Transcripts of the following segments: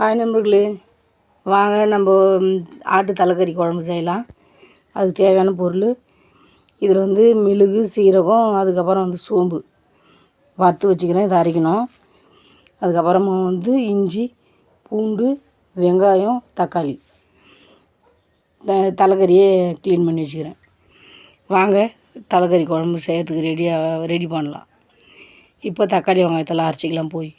Hi நண்பர்களே வாங்க நம்ம ஆட்டு தலைக்கறி குழம்பு செய்யலாம். அதுக்கு தேவையான பொருள் இதில் வந்து மிளகு சீரகம் அதுக்கப்புறம் வந்து சோம்பு. வறுத்து வச்சுக்கிறேன் இதை அரைக்கணும். அதுக்கப்புறமா வந்து இஞ்சி பூண்டு வெங்காயம் தக்காளி. த- தலைக்கறியே க்ளீன் பண்ணி வச்சுக்கிறேன். வாங்க தலைக்கறி குழம்பு செய்கிறதுக்கு ரெடியாக ரெடி பண்ணலாம். இப்போ தக்காளி வெங்காயத்தெல்லாம் அரைச்சிக்கலாம் போய்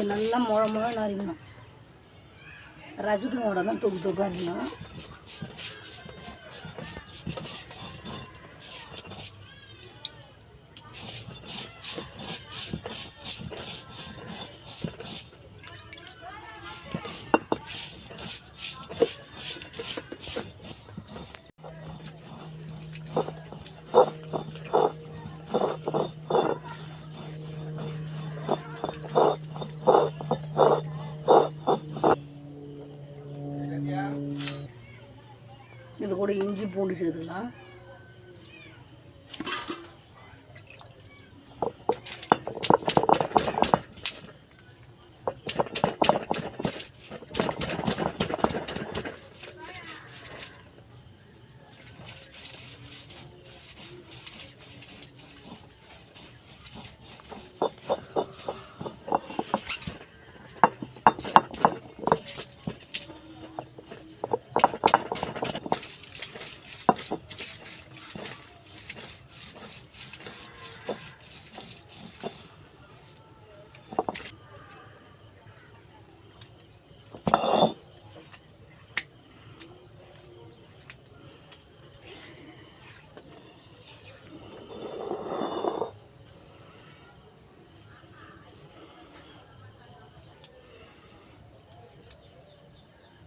இது நல்லா முழ முழ அரைக்கணும் ரசத்துக்கு தான் தொக்கு தொக்கு அரைக்கணும் இது கூட இஞ்சி பூண்டு சேர்த்துக்கலாம்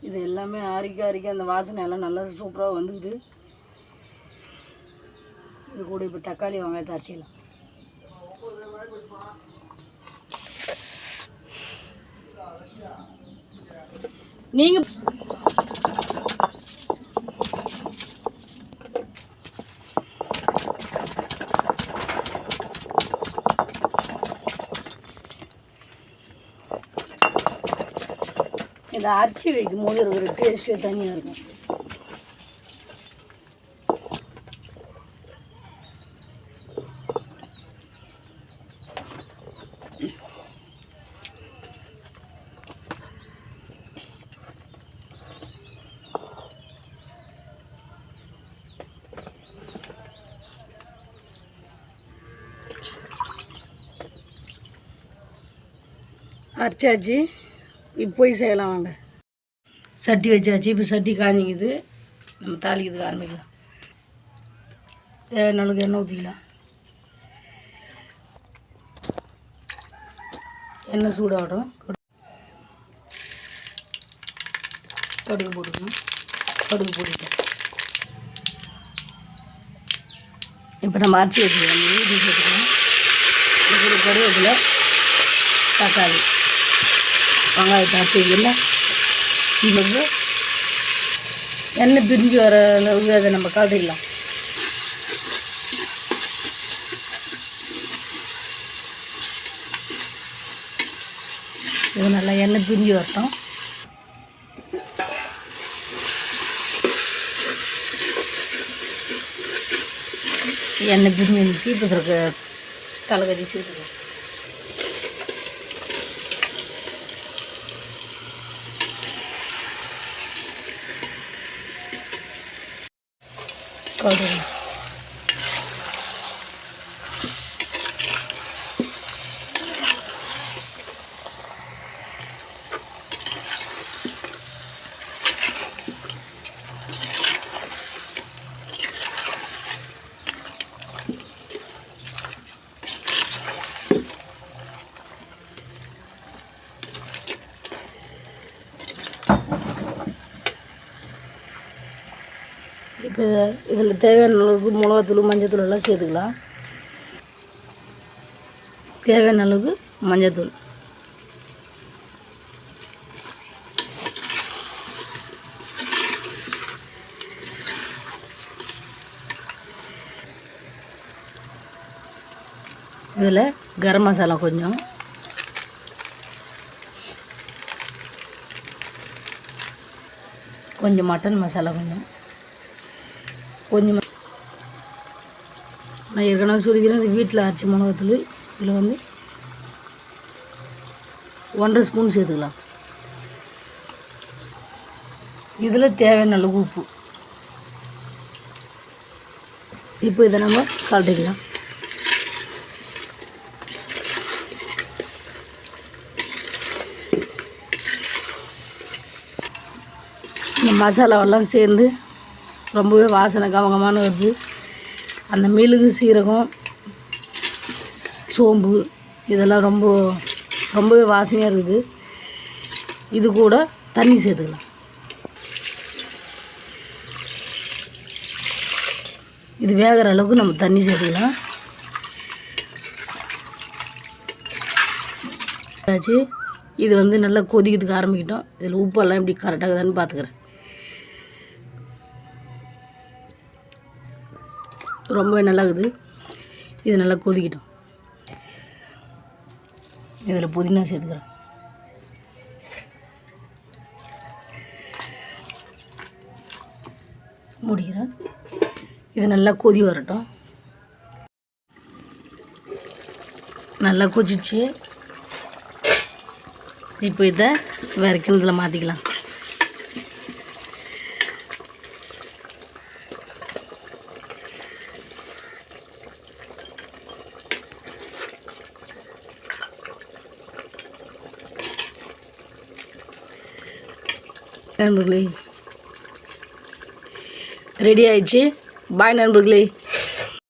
இது எல்லாமே அரிக்க அரிக்க அந்த வாசனை எல்லாம் நல்லா சூப்பராக வந்துக்குது இது கூட இப்போ தக்காளி வெங்காயத்தை அரைச்சிக்கலாம். நீங்கள் இதை அரைச்சி வைக்கும் போது இருக்கிற டேஸ்ட்டு தனியாக இருக்கும். அரைச்சாச்சு போய் செய்யலாம் வாங்க. சட்டி வச்சாச்சு இப்போ சட்டி காஞ்சிக்குது. நம்ம தாளிக்கிறதுக்கு ஆரம்பிக்கலாம். தேவையான அளவுக்கு எண்ணெய் ஊற்றிக்கலாம் எண்ணெய் சூடாகட்டும். கடுகு போட்டுக்கணும். கடுகு போட்டுக்கலாம் இப்போ நம்ம அரைச்சி வச்சுக்கலாம். ஊற்றி சேர்த்துக்கலாம் இது தக்காளி. வெங்காயத்தை அரைச்சி வைக்கல எண்ணெய் பிரிஞ்சு வர அளவுக்கு அதை நம்ம காட்டிக்கலாம் இது நல்லா எண்ணெய் பிரிஞ்சு வரட்டும். எண்ணெய் பிரிஞ்சு இருந்துச்சு இப்போ இருக்க தலைக்கறி சேர்த்துக்கலாம் கடுகு இப்போ இதில் தேவையான அளவுக்கு மிளகாத்தூள் மஞ்சத்தூள் எல்லாம் சேர்த்துக்கலாம். தேவையான அளவுக்கு மஞ்சத்தூள். இதில் கரம் மசாலா கொஞ்சம். கொஞ்சம் மட்டன் மசாலா கொஞ்சம். கொஞ்சம். நான் ஏற்கனவே சொல்லிக்கிறேன் இது வீட்டில் அரைச்சி மிளகாத்தூள். இதில் வந்து ஒன்றரை ஸ்பூன் சேர்த்துக்கலாம். இதில் தேவையான அளவு உப்பு. இப்போ இதை நம்ம கலட்டிக்கலாம் இந்த மசாலாவெல்லாம் சேர்ந்து ரொம்பவே வாசனை கவகமான வருது அந்த மிளகு சீரகம் சோம்பு இதெல்லாம் ரொம்ப ரொம்பவே வாசனையாக இருக்குது. இது கூட தண்ணி சேர்த்துக்கலாம். இது வேகிற அளவுக்கு நம்ம தண்ணி சேர்த்துக்கலாம். ஆச்சு இது வந்து நல்லா கொதிக்கிறதுக்கு ஆரம்பிக்கிட்டோம். இதில் உப்பெல்லாம் எப்படி கரெக்டாகுதான்னு பார்த்துக்கிறேன் ரொம்பவே நல்லா இருக்குது இது நல்லா கொதிக்கிட்டோம். இதில் புதினா சேர்த்துக்கிறேன் முடிக்கிறேன் இது நல்லா கொதி வரட்டும். நல்லா கொதிச்சு இப்போ இதை வேறு கிணத்துல மாற்றிக்கலாம் நண்பர்களே. ரெடி ஆயிடுச்சு. பாய் நண்பர்களே.